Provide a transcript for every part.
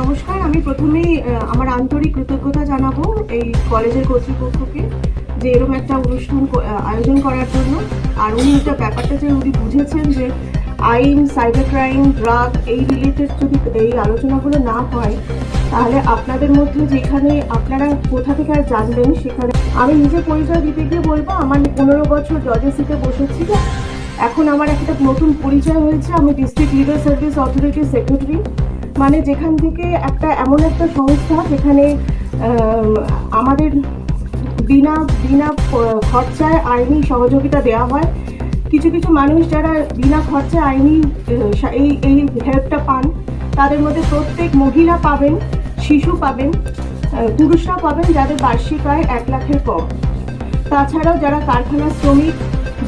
নমস্কার, আমি প্রথমেই আমার আন্তরিক কৃতজ্ঞতা জানাব এই কলেজের কর্তৃপক্ষকে যে এরকম একটা অনুষ্ঠান আয়োজন করার জন্য। আর উনি একটা ব্যাপারটা যে উনি বুঝেছেন যে আইন, সাইবার ক্রাইম, ড্রাগ এই রিলেটেড যদি এই আলোচনাগুলো না হয়, তাহলে আপনাদের মধ্যে যেখানে আপনারা কোথা থেকে আর জানবেন সেখানে আমি নিজে পরিচয় দিতে গিয়ে বলব, আমার পনেরো বছর জজের সিটে বসেছি। এখন আমার একটা নতুন পরিচয় হয়েছে। আমি ডিস্ট্রিক্ট লিগাল সার্ভিস অথরিটির সেক্রেটারি মানে যেখান থেকে একটা এমন একটা সংস্থা যেখানে আমাদের বিনা বিনা খরচায় আইনি সহযোগিতা দেওয়া হয়। কিছু কিছু মানুষ যারা বিনা খরচায় আইনি এই এই হেল্পটা পান, তাদের মধ্যে প্রত্যেক মহিলা পাবেন, শিশু পাবেন পুরুষরা পাবেন, যাদের বার্ষিক আয় এক লাখের কম। তাছাড়াও যারা কারখানা শ্রমিক,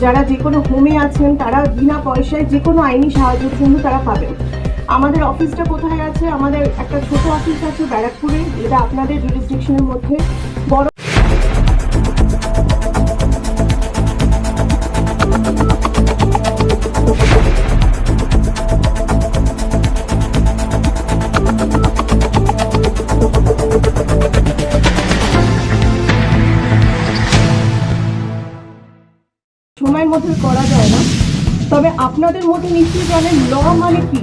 যারা যে কোনো হোমে আছেন, তারা বিনা পয়সায় যে কোনো আইনি সাহায্যের জন্য তারা পাবেন। আমাদের অফিসটা কোথায় আছে? আমাদের একটা ছোট অফিস আছে ব্যারাকপুরে। যেটা আপনাদের জুরিসডিকশনের মধ্যে। বড় সময়ের মধ্যে করা যায় না। তবে আপনাদের মধ্যে নিশ্চয়ই জানেন ল মানে কি?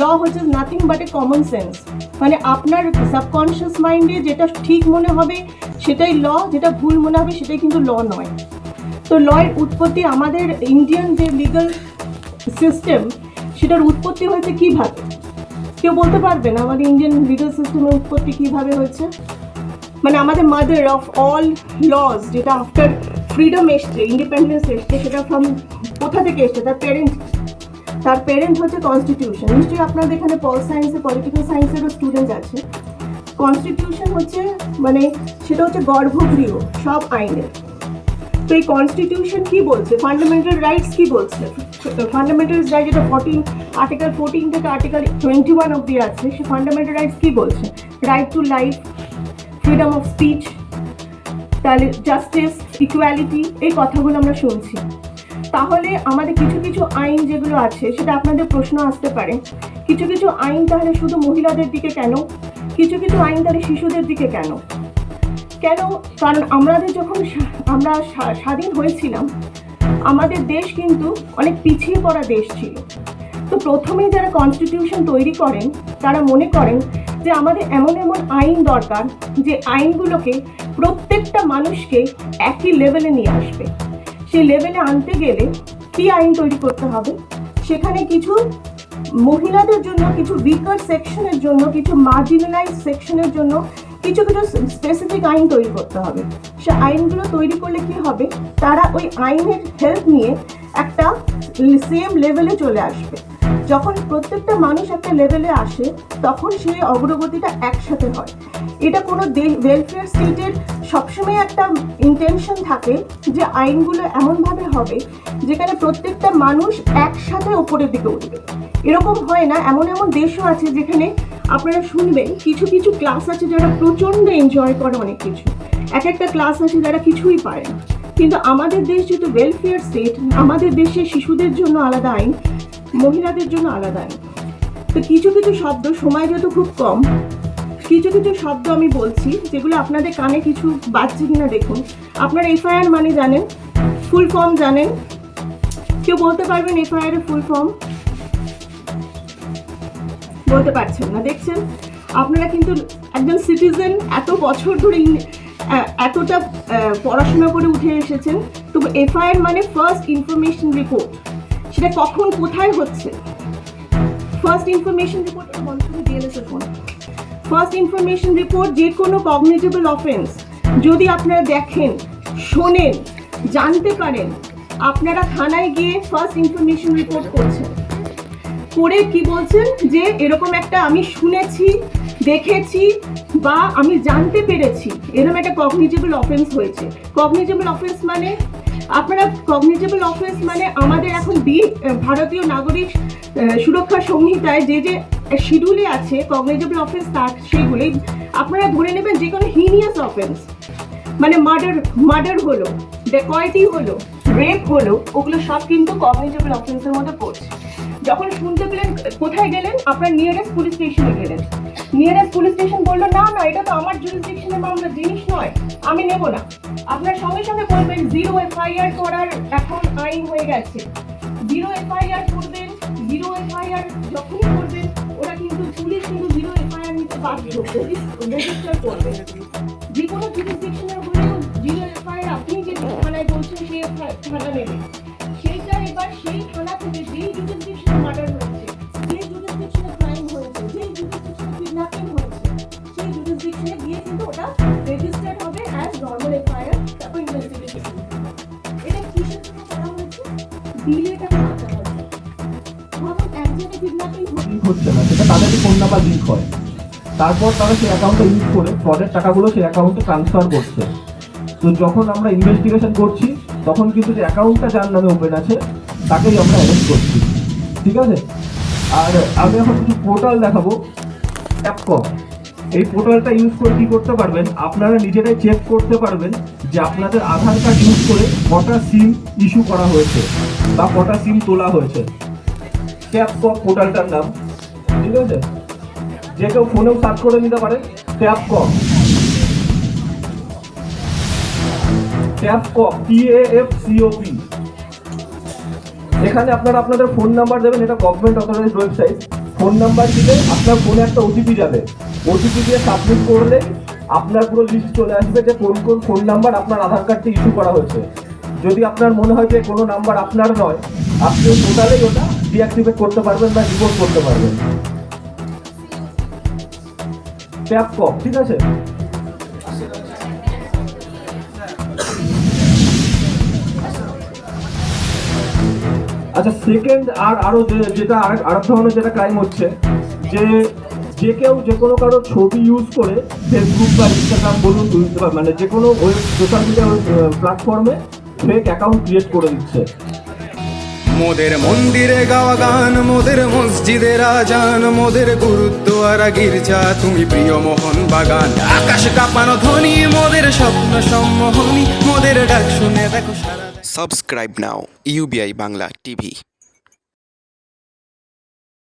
ল হচ্ছে nothing but a common sense মানে আপনার সাবকনশিয়াস মাইন্ডে যেটা ঠিক মনে হবে, সেটাই ল যেটা ভুল মনে হবে, সেটাই কিন্তু ল নয়। তো লয়ের উৎপত্তি আমাদের ইন্ডিয়ান যে লিগাল সিস্টেম সেটার উৎপত্তি হয়েছে কীভাবে? কেউ বলতে পারবেন আমাদের ইন্ডিয়ান লিগাল সিস্টেমের উৎপত্তি কীভাবে হয়েছে? মানে আমাদের মাদার অফ অল লজ যেটা আফটার ফ্রিডম এসছে ইন্ডিপেন্ডেন্স এসছে, সেটা ফ্রম কোথা থেকে এসছে? তার প্যারেন্ট তার প্যারেন্ট হচ্ছে কনস্টিটিউশন নিশ্চয়ই আপনাদের এখানে পল সায়েন্সে পলিটিক্যাল সায়েন্সেরও স্টুডেন্ট আছে। কনস্টিটিউশন হচ্ছে মানে সেটা হচ্ছে গর্ভগৃহ, সব আইনের তো এই কনস্টিটিউশন কি বলছে? ফান্ডামেন্টাল রাইটস কি বলছে? ফান্ডামেন্টাল রাইট যেটা ফোরটিন আর্টিকেল ফোরটিন থেকে আর্টিকেল টোয়েন্টি ওয়ান অব্দি আছে, সে ফান্ডামেন্টাল রাইটস কি বলছে? Right to life freedom of speech তাহলে জাস্টিস ইকুয়ালিটি এই কথাগুলো আমরা শুনছি। তাহলে আমাদের কিছু কিছু আইন যেগুলো আছে, সেটা আপনাদের প্রশ্ন আসতে পারে। কিছু কিছু আইন তাহলে শুধু মহিলাদের দিকে কেন? কিছু কিছু আইন তাহলে শিশুদের দিকে কেন? কেন? কারণ আমাদের যখন আমরা স্বাধীন হয়েছিলাম, আমাদের দেশ কিন্তু অনেক পিছিয়ে পড়া দেশ ছিল। তো প্রথমেই যারা কনস্টিটিউশন তৈরি করেন, তারা মনে করেন যে আমাদের এমন এমন আইন দরকার যে আইনগুলোকে প্রত্যেকটা মানুষকে একই লেভেলে নিয়ে আসবে। সেই লেভেলে আনতে গেলে কি আইন তৈরি করতে হবে। সেখানে কিছু মহিলাদের জন্য, কিছু উইকার সেকশনের জন্য, কিছু মার্জিনালাইজ সেকশনের জন্য কিছু কিছু স্পেসিফিক আইন তৈরি করতে হবে। সে আইনগুলো তৈরি করলে কি হবে? তারা ওই আইনের হেল্প নিয়ে একটা সেম লেভেলে চলে আসবে। যখন প্রত্যেকটা মানুষ একটা লেভেলে আসে, তখন সেই অগ্রগতিটা একসাথে হয়। এটা কোনো ওয়েলফেয়ার স্টেটের সবসময় একটা ইন্টেনশন থাকে যে আইনগুলো এমনভাবে হবে যেখানে প্রত্যেকটা মানুষ একসাথে ওপরের দিকে উঠবে। এরকম হয় না, এমন এমন দেশও আছে যেখানে আপনারা শুনবেন, কিছু কিছু ক্লাস আছে যারা প্রচণ্ড এনজয় করে অনেক কিছু। এক একটা ক্লাস আছে যারা কিছুই পারে না। কিন্তু আমাদের দেশ যেহেতু ওয়েলফেয়ার স্টেট আমাদের দেশে শিশুদের জন্য আলাদা আইন মহিলাদের জন্য আলাদা। তো কিছু কিছু শব্দ, সময় যেহেতু খুব কম, কিছু কিছু শব্দ আমি বলছি, যেগুলো আপনাদের কানে কিছু বাজছে কিনা দেখুন। আপনারা এফআইআর মানে জানেন, ফুল ফর্ম জানেন। কেউ বলতে পারবেন এফআইআর ফুল ফর্ম? বলতে পারছেন না, দেখছেন? আপনারা কিন্তু একজন সিটিজেন, এত বছর ধরে এতটা পড়াশোনা করে উঠে এসেছেন। তো এফআইআর মানে ফার্স্ট ইনফরমেশন রিপোর্ট। সেটা কখন, কোথায় হচ্ছে? ফার্স্ট ইনফরমেশন রিপোর্ট করে ডিএলএসের ফোন ফার্স্ট ইনফরমেশন রিপোর্ট যে কোনো কগনিটেবল অফেন্স যদি আপনারা দেখেন, শোনেন, জানতে পারেন, আপনারা থানায় গিয়ে ফার্স্ট ইনফরমেশন রিপোর্ট করছেন। করে কি বলছেন? যে এরকম একটা আমি শুনেছি, দেখেছি বা আমি জানতে পেরেছি, এরকম একটা কগনিটেবল অফেন্স হয়েছে। কগনিটেবল অফেন্স মানে আপনারা কগনিটেবল অফেন্স মানে আমাদের এখন বি, ভারতীয় নাগরিক সুরক্ষা সংহিতায় যে যে শিডিউলে আছে কগনিটেবল অফেন্স তার সেগুলি, আপনারা ধরে নেবেন যে কোনো হিনিয়াস অফেন্স মানে মার্ডার মার্ডার হলো ডেকয়েটি হলো রেপ হলো, ওগুলো সব কিন্তু কগনিটেবল অফেন্সের মধ্যে পড়ছে। যখন শুনতে পেলেন, কোথায় গেলেন? আপনার নিয়ারেস্ট পুলিশ স্টেশনে গেলেন। নিয়ারেস্ট পুলিশ স্টেশন বলল, না না, এটা তো আমার জুরিসডিকশনে মামলা জিনিস নয়, আমি নেব না। আপনার সঙ্গে সঙ্গে বলবেন জিরো এফআইআর করার এখন আইন হয়ে গেছে। জিরো এফআইআর করবেন জিরো এফআইআর যখনই করবেন, ওরা কিন্তু পুলিশ কিন্তু জিরো এফআইআর নিতে বাধ্য। রেজিস্টার করবে। যে কোনো জুরিসডিকশনের হলেও জিরো এফআইআর আপনি যে থানায় বলছেন সেই থানা নেবে। সেইটা এবার সেই থেকে যেই মার্ডার হয়েছে, যেই ক্রাইম হয়েছে, যেই কিডন্যাপিং হয়েছে, সেই গিয়ে কিন্তু ওটা হবে অ্যাজ নর্মাল এফআইআর তারপর ইনভেস্টিগেশন এটা করা হয়েছে? তাদেরই ফোন নাম্বার তারপর তারা সেই অ্যাকাউন্টটা ইউজ করে ফ্রডের টাকাগুলো সেই অ্যাকাউন্টে ট্রান্সফার করছে। তো যখন আমরা ইনভেস্টিগেশন করছি, তখন কিন্তু যে অ্যাকাউন্টটা যার নামে ওপেন আছে তাকেই আমরা অ্যারেস্ট করছি। ঠিক আছে? আর আমি এখন কিছু পোর্টাল দেখাবো অ্যাপকম এই পোর্টালটা ইউজ করে কি করতে পারবেন? আপনারা নিজেরাই চেক করতে পারবেন যে আপনাদের আধার কার্ড ইউজ করে কটা সিম ইস্যু করা হয়েছে বা কটা সিম তোলা হয়েছে। ট্যাপকপ পোর্টালটার নাম। ঠিক আছে? যে কেউ ফোনেও সার্চ করে নিতে পারে ট্যাপকপ ট্যাপকপ টি এ এফ সিওপি এখানে আপনারা আপনাদের ফোন নাম্বার দেবেন, এটা government authorised website phone number দিলে আপনার ফোনে একটা ওটিপি যাবে। ওটিপি দিয়ে সাবমিট করলে আপনার পুরো লিস্ট চলে আসবে যে কোন কোন ফোন নাম্বার আপনার আধার কার্ডটি ইস্যু করা হয়েছে। যদি আপনার মনে হয় যে কোনো নাম্বার আপনার নয়, আপনি টোটালেই ওটা ডিঅ্যাক্টিভেট করতে পারবেন বা রিপোর্ট করতে পারবেন। ঠিক আছে? আচ্ছা সেকেন্ড আর আরও যে- যেটা আর আরেক ধরনের যেটা ক্রাইম হচ্ছে, যে যে কেউ যে কোনো কারও ছবি ইউজ করে ফেসবুক বা ইনস্টাগ্রাম বলুন মানে যে কোনো ওয়েব সোশ্যাল মিডিয়া প্ল্যাটফর্মে ফেক অ্যাকাউন্ট ক্রিয়েট করে দিচ্ছে। মোদের মন্দিরে গাওয়া গান, মোদের মসজিদের আজান মোদের গুরুদ্বারা গির্জা, তুমি প্রিয় মোহন বাগান। আকাশ কাঁপানো ধ্বনি, মোদের স্বপ্ন সম্মোহনী, মোদের ডাক শুনে দেখো সারা Subscribe now, UBI Bangla TV.